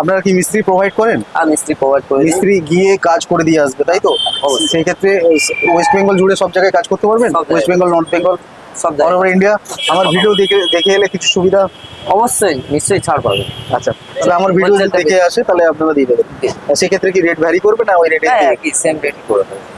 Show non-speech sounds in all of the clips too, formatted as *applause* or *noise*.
আপনারা কি মিস্ত্রি প্রোভাইড করেন? আর মিস্ত্রি প্রোভাইড করেন মিস্ত্রি গিয়ে কাজ করে দিয়ে আসবে তাই তো? সেই ক্ষেত্রে ওয়েস্ট বেঙ্গল জুড়ে সব জায়গায় কাজ করতে পারবেন? ওয়েস্ট বেঙ্গল নর্থ বেঙ্গল সব অল ওভার ইন্ডিয়া আমার ভিডিও দেখে দেখে এলে কিছু সুবিধা? অবশ্যই নিশ্চয়ই ছাড় পাবেন। আচ্ছা তাহলে আমার ভিডিও দেখে আসে তাহলে আপনারা দিয়ে দেবেন। সেক্ষেত্রে কি রেট ভ্যারি করবে না ওই রেটে হ্যাঁ সেম রেট করে দেবে।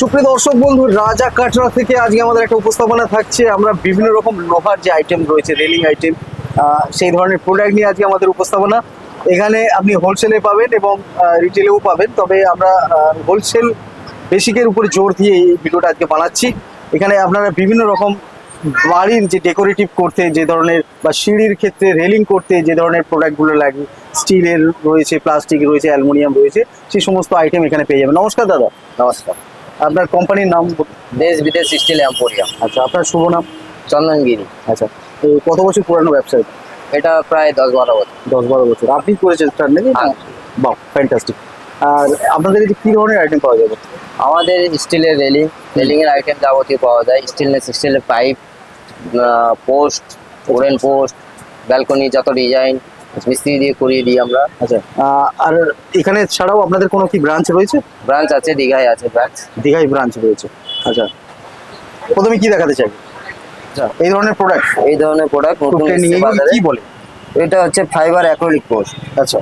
সুপ্রিয় দর্শক বন্ধু, রাজা কাটরা থেকে আজকে আমাদের একটা উপস্থাপনা থাকছে। আমরা বিভিন্ন রকম লোহার যে আইটেম রয়েছে রেলিং আইটেম সেই ধরনের প্রোডাক্ট নিয়ে আজকে আমাদের উপস্থাপনা। এখানে আপনি হোলসেলে পাবেন এবং রিটেলেও পাবেন। তবে আমরা হোলসেল বেসিকের উপরে জোর দিয়ে এই ভিডিওটা আজকে বানাচ্ছি। এখানে আপনারা বিভিন্ন রকম বাড়ির যে ডেকোরেটিভ করতে, যে ধরনের বা সিঁড়ির ক্ষেত্রে রেলিং করতে যে ধরনের প্রোডাক্টগুলো লাগে স্টিলের রয়েছে প্লাস্টিক রয়েছে অ্যালুমিনিয়াম রয়েছে, সেই সমস্ত আইটেম এখানে পেয়ে যাবেন। নমস্কার দাদা। নমস্কার। আপনার কোম্পানির নাম। দেশ বিদেশ স্টিল এম্পোরিয়াম। আচ্ছা আপনার শুভ নাম? চন্দনগিরি। আচ্ছা তো কত বছর পুরানো ব্যবসা এটা? প্রায় দশ বারো বছর। দশ বারো বছর। আপনি করেছেন স্টার্ট নাকি। বাহ ফ্যান্টাস্টিক আর আপনাদের এটি কী ধরনের আইটেম পাওয়া যাবে? আমাদের স্টিলের রেলিং রেলিং এর আইটেম যাবতীয় পাওয়া যায়। স্টিলনেস স্টিলের পাইপ পোস্ট ওরেন পোস্ট ব্যালকনি যত ডিজাইন মিস্ত্রি দিয়ে করিয়ে দিই আমরা। আচ্ছা আর এখানে ছাড়াও আপনাদের কোনো কি ব্রাঞ্চ রয়েছে? ব্রাঞ্চ আছে দীঘায় আছে ব্রাঞ্চ দীঘায় ব্রাঞ্চ রয়েছে। আচ্ছা প্রথমে কি দেখাতে চাই? আচ্ছা। এই ধরনের প্রোডাক্ট এই ধরনের প্রোডাক্ট নতুন কি বলে? এটা হচ্ছে ফাইবার অ্যাক্রিলিক পোস্ট আচ্ছা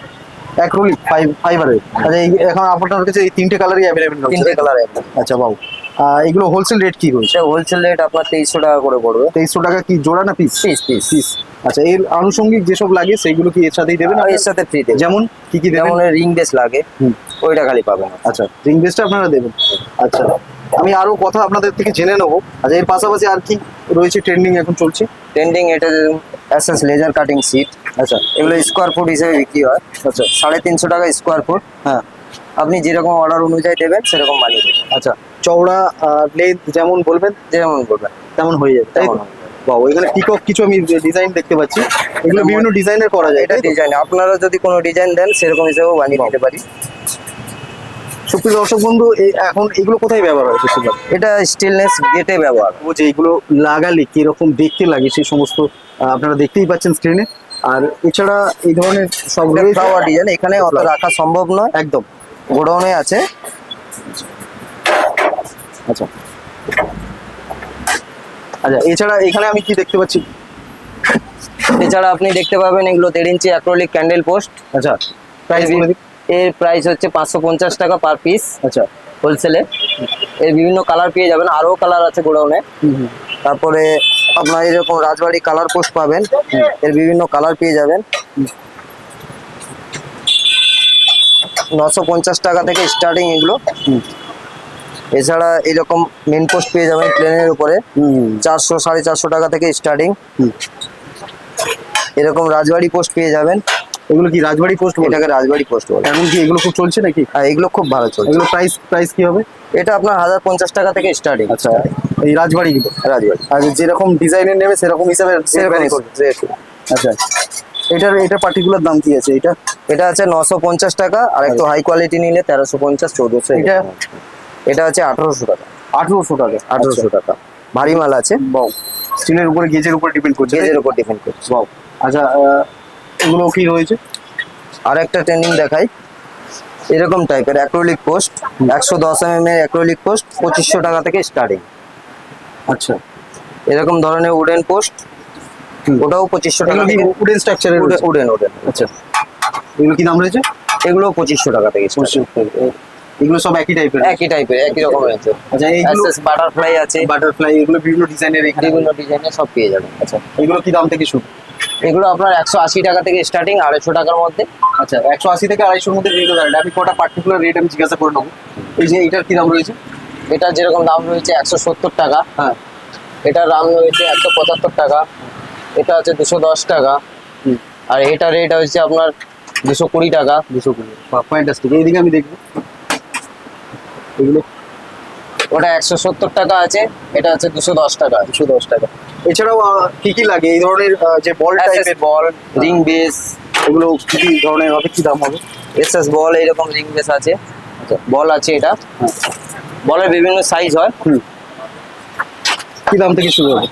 অ্যাক্রোলিক ফাইবারের আচ্ছা এই এখন আপনার কাছে এই তিনটে কালারই অ্যাভেলেবেল তিনটে কালার আচ্ছা বাবু এগুলো হোলসেল রেট কি রয়েছে? হোলসেল রেট আপনার তেইশশো টাকা করে পড়বে। তেইশশো টাকা কি জোড়া না পিস পিস পিস পিস আচ্ছা এর আনুষঙ্গিক যেসব লাগে সেইগুলো কি এর সাথেই দেবেন এর সাথে ফ্রি ফ্রিতে যেমন কি কি দেবেন? যেমন রিং বেস লাগে। ওইটা খালি পাবেন আচ্ছা রিং বেসটা আপনারা দেবেন। আচ্ছা আমি আরও কথা আপনাদের থেকে জেনে নেব। আচ্ছা এর পাশাপাশি আর কি রয়েছে ট্রেন্ডিং এখন চলছে? ট্রেন্ডিং এটা এসএস লেজার কাটিং সিট আচ্ছা। এগুলো স্কোয়ার ফুট হিসেবে বিক্রি হয়। আচ্ছা। সাড়ে তিনশো টাকা স্কোয়ার ফুট হ্যাঁ। আপনি যেরকম অর্ডার অনুযায়ী দেবেন সেরকম দেবেন আচ্ছা। চওড়া লেন্থ যেমন বলবেন যেমন করবেন তেমন হয়ে যাবে তাই তো? তেমন বাবু এখানে পিকক কিছু আমি ডিজাইন দেখতে পাচ্ছি। এগুলো বিভিন্ন ডিজাইনের করা যায় এটা ডিজাইন আপনারা যদি কোনো ডিজাইন দেন সেরকম হিসেবেও বানিয়ে দিতে পারি। সুপ্রিয় দর্শক বন্ধু এখন এগুলো কোথায় ব্যবহার হয় বেশিরভাগ এটা স্টিলনেস গেটে ব্যবহার। ও যে এগুলো লাগালে কীরকম দেখতে লাগে সেই সমস্ত আপনারা দেখতেই পাচ্ছেন স্ক্রিনে আর এছাড়া এই ধরনের সব ফ্লাওয়ার ডিজাইন এখানে অত রাখা সম্ভব নয়। একদম। গোডাউনে আছে। আচ্ছা। আচ্ছা এছাড়া এখানে আমি কি দেখতে পাচ্ছি? এছাড়া আপনি দেখতে পাবেন এগুলো দেড় ইঞ্চি অ্যাক্রোলিক ক্যান্ডেল পোস্ট আচ্ছা প্রাইস এর প্রাইস হচ্ছে পাঁচশো পঞ্চাশ টাকা পার পিস আচ্ছা। হোলসেলে এর বিভিন্ন কালার পেয়ে যাবেন আরও কালার আছে গোডাউনে। তারপরে আপনার এরকম রাজবাড়ি কালার পোস্ট পাবেন এর বিভিন্ন কালার পেয়ে যাবেন। নশো পঞ্চাশ টাকা থেকে স্টার্টিং এগুলো। এছাড়া এরকম মেন পোস্ট পেয়ে যাবেন প্লেনের উপরে। চারশো সাড়ে চারশো টাকা থেকে স্টার্টিং। এরকম রাজবাড়ি পোস্ট পেয়ে যাবেন। এগুলো কি রাজবাড়ি পোস্ট এটাকে রাজবাড়ি পোস্ট বলে। এখন কি এগুলো খুব চলছে নাকি? আর এগুলো খুব ভালো চলছে। এগুলো প্রাইস প্রাইস কি হবে? এটা আপনার হাজার পঞ্চাশ টাকা থেকে স্টার্টিং আচ্ছা এই রাজবাড়িগুলো রাজবাড়ি। আর যেরকম ডিজাইনের নেবে সেরকম হিসাবে সেরকমই আচ্ছা এটার এটা পার্টিকুলার দাম কি আছে? এটা? এটা আছে নশো পঞ্চাশ টাকা আর একটু হাই কোয়ালিটি নিলে তেরোশো পঞ্চাশ চৌদ্দশো এটা এটা আছে আঠারোশো টাকা। আঠেরোশো টাকা। আঠারোশো টাকা। ভারী মাল আছে। বাউ স্টিলের উপরে গেজের উপর ডিপেন্ড করছে গেজের উপর ডিপেন্ড করছে। বাউ আচ্ছা এগুলো কি রয়েছে? আর একটা ট্রেনিং দেখাই। এরকম টাইপের অ্যাক্রোলিক পোস্ট একশো দশ এম এর অ্যাক্রোলিক পোস্ট পঁচিশশো টাকা থেকে স্টার্টিং আচ্ছা। এরকম ধরনের উডেন পোস্ট ওটাও পঁচিশশো টাকা উডেন স্ট্রাকচারের উডেন উডেন আচ্ছা। এগুলো কি দাম রয়েছে? এগুলো পঁচিশশো টাকা থেকে start। এগুলো সব একই টাইপের একই টাইপের একই রকম রয়েছে আচ্ছা এইগুলো বাটারফ্লাই আছে। বাটারফ্লাই এগুলো বিভিন্ন ডিজাইনের এখানে বিভিন্ন ডিজাইনের সব পেয়ে যাবেন। আচ্ছা এগুলো কি দাম থেকে শুরু? এগুলো আপনার একশো আশি টাকা থেকে স্টার্টিং আড়াইশো টাকার মধ্যে। আচ্ছা একশো আশি থেকে আড়াইশোর মধ্যে বিভিন্ন ধরনের আমি কটা পার্টিকুলার রেট আমি জিজ্ঞাসা করে নেব। এই যে এটার কি দাম রয়েছে? এটা যেরকম দাম রয়েছে একশো সত্তর টাকা। হ্যাঁ। এটার দাম রয়েছে একশো পঁচাত্তর টাকা। এটা হচ্ছে দুশো দশ টাকা। আর এটা রেট হচ্ছে আপনার দুশো কুড়ি টাকা। দুশো কুড়ি ফ্যান্টাস্টিক এইদিকে আমি দেখব। এগুলো ওটা একশো সত্তর টাকা আছে এটা হচ্ছে দুশো দশ টাকা। দুশো দশ টাকা। এছাড়াও কি কি লাগে? এই ধরনের যে বল টাইপের বল রিং বেস এগুলো কি কি ধরনের হবে? কি দাম হবে? এসএস বল এইরকম রিং বেস আছে। আচ্ছা। বল আছে এটা। হ্যাঁ। বলের বিভিন্ন সাইজ হয়। কি দাম থেকে শুরু হবে?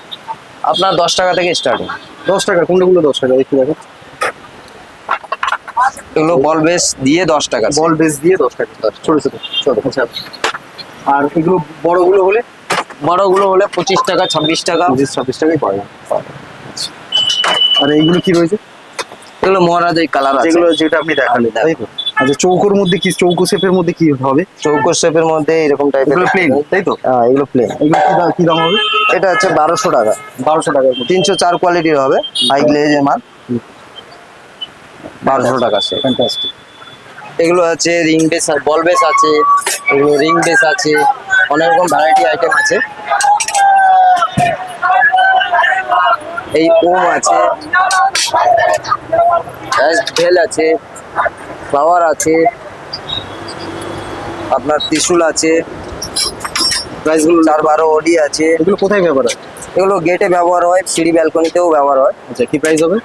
আপনার দশ টাকা থেকে স্টার্টিং দশ টাকা কোনটাগুলো দশ টাকা? একটু দেখো। এগুলো বল বেস দিয়ে দশ টাকা বল বেস দিয়ে দশ টাকা। ছোট ছোট ছোট আচ্ছা। আর এগুলো বড়গুলো হলে? বড়গুলো হলে পঁচিশ টাকা ছাব্বিশ টাকা। পঁচিশ ছাব্বিশ টাকাই পাওয়া যায়। আচ্ছা। আর এইগুলো কি রয়েছে? এগুলো মহারাজ ওই কালার আছে। যেগুলো যেটা আপনি দেখালেন তাই তো? আচ্ছা চৌকোর মধ্যে কি চৌকো শেপের মধ্যে কি হবে? চৌকো শেপের মধ্যে এরকম টাইপের এগুলো প্লেন তাই তো? হ্যাঁ এগুলো প্লেন এগুলো কি দাম কি দাম হবে? এটা হচ্ছে বারোশো টাকা। বারোশো টাকা তিনশো চার কোয়ালিটির হবে হাই গ্লেজের মাল বারোশো টাকা সে ফ্যান্টাস্টিক এগুলো আছে রিং বেস বল বেস আছে এগুলো রিং বেস আছে অনেক রকম ভ্যারাইটি আইটেম আছে। এই ওম আছে ভেল আছে ফ্লাওয়ার আছে আপনার ত্রিশুল আছে প্রাইসগুলো চার বারো ওডি আছে। এগুলো কোথায় ব্যবহার হয়? এগুলো গেটে ব্যবহার হয় সিঁড়ি ব্যালকনিতেও ব্যবহার হয়। আচ্ছা কি প্রাইস হবে?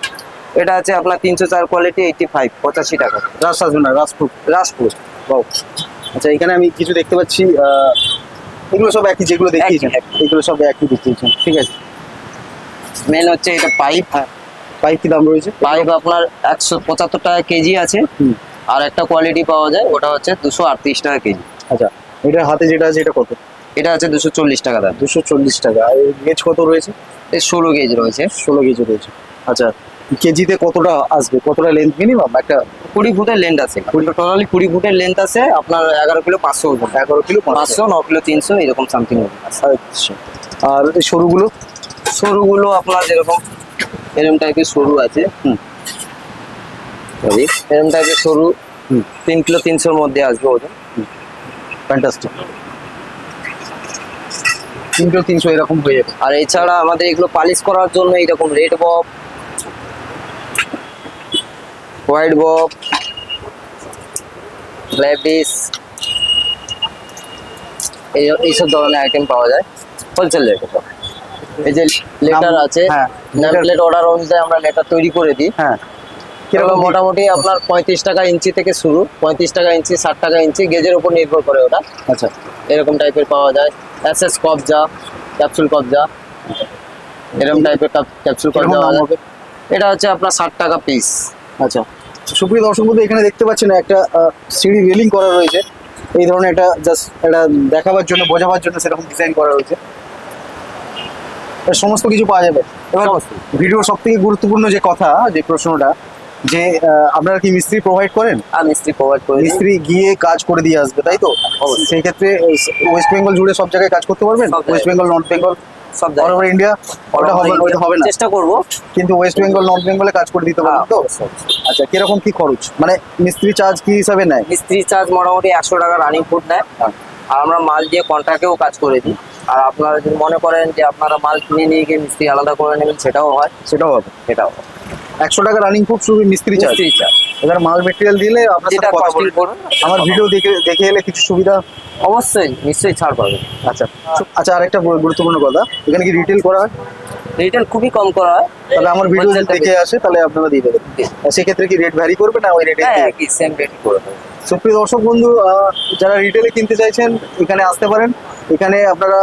এটা আছে আপনার তিনশো চার কোয়ালিটি এইটটি ফাইভ পঁচাশি টাকা। রাস আসবে না রাসপুর রাজপুর। আচ্ছা এখানে আমি কিছু দেখতে পাচ্ছি এগুলো সব একই যেগুলো দেখিয়েছেন? এগুলো সব একই দেখিয়েছেন। ঠিক আছে। মেন হচ্ছে এটা পাইপ পাইপ কি দাম রয়েছে? পাইপ আপনার একশো পঁচাত্তর টাকা কেজি আছে। আর একটা কোয়ালিটি পাওয়া যায় ওটা হচ্ছে দুশো আটত্রিশ টাকা কেজি। আচ্ছা এটার হাতে যেটা আছে এটা কত? এটা আছে দুশো চল্লিশ টাকা দাম। দুশো চল্লিশ টাকা। আর গেজ কত রয়েছে? এই ষোলো গেজ রয়েছে। ষোলো কেজি রয়েছে। আচ্ছা কেজিতে কতটা আসবে? কতটা লেন্থ মিনিমাম একটা কুড়ি ফুটের লেন্থ আছে। টোটালি কুড়ি ফুটের লেন্থ আছে আপনার এগারো কিলো পাঁচশো এগারো কিলো পাঁচশো। ন কিলো তিনশো এরকম সামথিং আচ্ছা আর এই সরুগুলো? সরুগুলো আপনার যেরকম এরম টাইপের সরু আছে হুম। সরি এরকম টাইপের সরু তিন কিলো তিনশোর মধ্যে আসবে ওজন। ফ্যান্টাস্টিক তিনশো তিনশো এরকম হয়ে যাবে। আর এছাড়া আমাদের এগুলো পালিশ করার জন্য এইরকম রেড বব হোয়াইট বব ব্ল্যাকডিস এইসব ধরনের আইটেম পাওয়া যায়। হোলসেল রেটে এই যে লেটার আছে হ্যাঁ, প্লেট অর্ডার অনুযায়ী আমরা লেটার তৈরি করে দিই। হ্যাঁ কীরকম মোটামুটি আপনার পঁয়ত্রিশ টাকা ইঞ্চি থেকে শুরু পঁয়ত্রিশ টাকা ইঞ্চি ষাট টাকা ইঞ্চি গেজের উপর নির্ভর করে ওটা। আচ্ছা। এরকম টাইপের পাওয়া যায়। এসএস কবজা ক্যাপসুল কবজা। এরকম টাইপের ক্যাপসুল কবজা। এটা হচ্ছে আপনার ষাট টাকা পিস আচ্ছা। সুপ্রিয় দর্শক বন্ধু এখানে দেখতে পাচ্ছেন একটা সিঁড়ি রেলিং করা রয়েছে। এই ধরনের একটা জাস্ট এটা দেখাবার জন্য বোঝাবার জন্য সেরকম ডিজাইন করা রয়েছে। সমস্ত কিছু পাওয়া যাবে। এবার ভিডিও সব থেকে গুরুত্বপূর্ণ যে কথা যে প্রশ্নটা যে আপনারা কি মিস্ত্রি প্রোভাইড করেন? আর মিস্ত্রি প্রোভাইড করেন মিস্ত্রি গিয়ে কাজ করে দিয়ে আসবে তাই তো? সেই ক্ষেত্রে ওয়েস্ট বেঙ্গল জুড়ে সব জায়গায় কাজ করতে পারবেন? ওয়েস্ট বেঙ্গল নর্থ বেঙ্গল সব অল ওভার ইন্ডিয়া ওটা হবে ওটা হবে না। চেষ্টা করব। কিন্তু ওয়েস্ট বেঙ্গল নর্থ বেঙ্গলে কাজ করে দিতে পারবেন তো? আচ্ছা কীরকম কি খরচ? মানে মিস্ত্রি চার্জ কি হিসাবে নেয়? মিস্ত্রি চার্জ মোটামুটি একশো টাকা রানিং ফুড নেয়। আর আমরা মাল দিয়ে কন্ট্রাক্টেও কাজ করে দিই। আর আপনারা যদি মনে করেন যে আপনারা মাল কিনে নিয়ে গিয়ে মিস্ত্রি আলাদা করে নেবেন সেটাও হয়। সেটাও হবে। সেটাও হয়। একশো টাকা রানিং ফুড শুধু মিস্ত্রি চার্জ। এবার মাল মেটেরিয়াল দিলে আপনার সাথে কথা কস্টিং আমার ভিডিও দেখে দেখে এলে কিছু সুবিধা? অবশ্যই নিশ্চয়ই ছাড় পাবেন। আচ্ছা। আচ্ছা আরেকটা গুরুত্বপূর্ণ কথা। এখানে কি রিটেল করা হয়? রিটেল খুবই কম করা হয়। তাহলে আমার ভিডিও যদি দেখে আসে তাহলে আপনারা দিয়ে দেবেন। সেক্ষেত্রে কি রেট ভ্যারি করবে না ওই রেটে একই সেম রেট করে দেবো। সুপ্রিয় দর্শক বন্ধু যারা রিটেলে কিনতে চাইছেন এখানে আসতে পারেন। এখানে আপনারা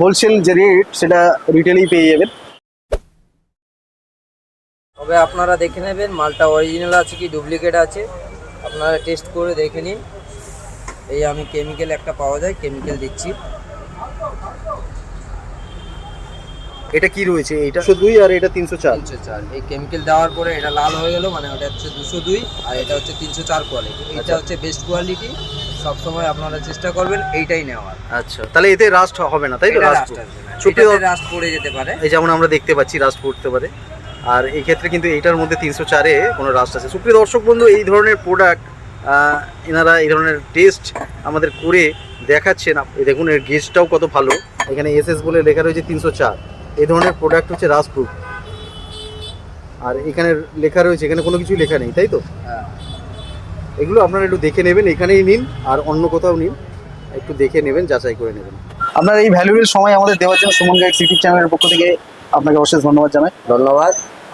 হোলসেল যে রেট সেটা রিটেলেই পেয়ে যাবেন। তবে আপনারা দেখে নেবেন মালটা অরিজিনাল আছে কি ডুপ্লিকেট আছে। আপনারা টেস্ট করে দেখে নিন। এই আমি কেমিক্যাল একটা পাওয়া যায় কেমিক্যাল দিচ্ছি। এটা কি রয়েছে? এটা একশো দুই আর এটা তিনশো চার। তিনশো চার। এই কেমিক্যাল দেওয়ার পরে এটা লাল হয়ে গেল মানে ওটা হচ্ছে দুশো দুই আর এটা হচ্ছে তিনশো চার কোয়ালিটি এটা আচ্ছা। হচ্ছে বেস্ট কোয়ালিটি সবসময় আপনারা চেষ্টা করবেন এইটাই নেওয়ার। আচ্ছা। তাহলে এতে রাস্ট হবে না তাই তো এটা রাস্ট রাস্ট পড়ে? যেতে পারে। এই যেমন আমরা দেখতে পাচ্ছি রাস্ট পড়তে পারে। আর এই ক্ষেত্রে কিন্তু এইটার মধ্যে তিনশো চারে কোনো রাস্ট আছে। সুপ্রিয় দর্শক বন্ধু এই ধরনের প্রোডাক্ট এনারা এই ধরনের টেস্ট আমাদের করে দেখাচ্ছেন। দেখুন এর গেজটাও কত ভালো। এখানে এসএস বলে লেখা রয়েছে তিনশো চার। এই ধরনের প্রোডাক্ট হচ্ছে রাস্ট প্রুফ আর এখানে লেখা রয়েছে এখানে কোনো কিছুই লেখা নেই তাই তো? হ্যাঁ। এগুলো আপনারা একটু দেখে নেবেন এখানেই নিন আর অন্য কোথাও নিন। একটু দেখে নেবেন যাচাই করে নেবেন। আপনার এই ভ্যালুয়েবল সময় আমাদের দেওয়ার জন্য সুমন গাইড ইউটিউব চ্যানেলের পক্ষ থেকে আপনাকে অশেষ ধন্যবাদ জানাই। ধন্যবাদ।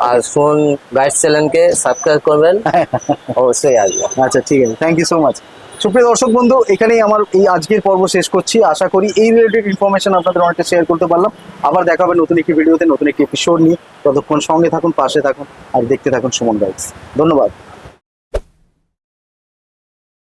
আর ফোন গাইড চ্যানেলকে সাবস্ক্রাইব করবেন। *laughs* অবশ্যই আসবে। আচ্ছা ঠিক আছে। থ্যাংক ইউ সো মাচ সুপ্রিয় দর্শক বন্ধু এখানেই আমার এই আজকের পর্ব শেষ করছি। আশা করি এই রিলেটেড ইনফরমেশন আপনাদের অনেকটা শেয়ার করতে পারলাম। আবার দেখা হবে নতুন একটি ভিডিওতে নতুন একটি এপিসোড নিয়ে। ততক্ষণ সঙ্গে থাকুন পাশে থাকুন আর দেখতে থাকুন সুমন গাইডস ধন্যবাদ।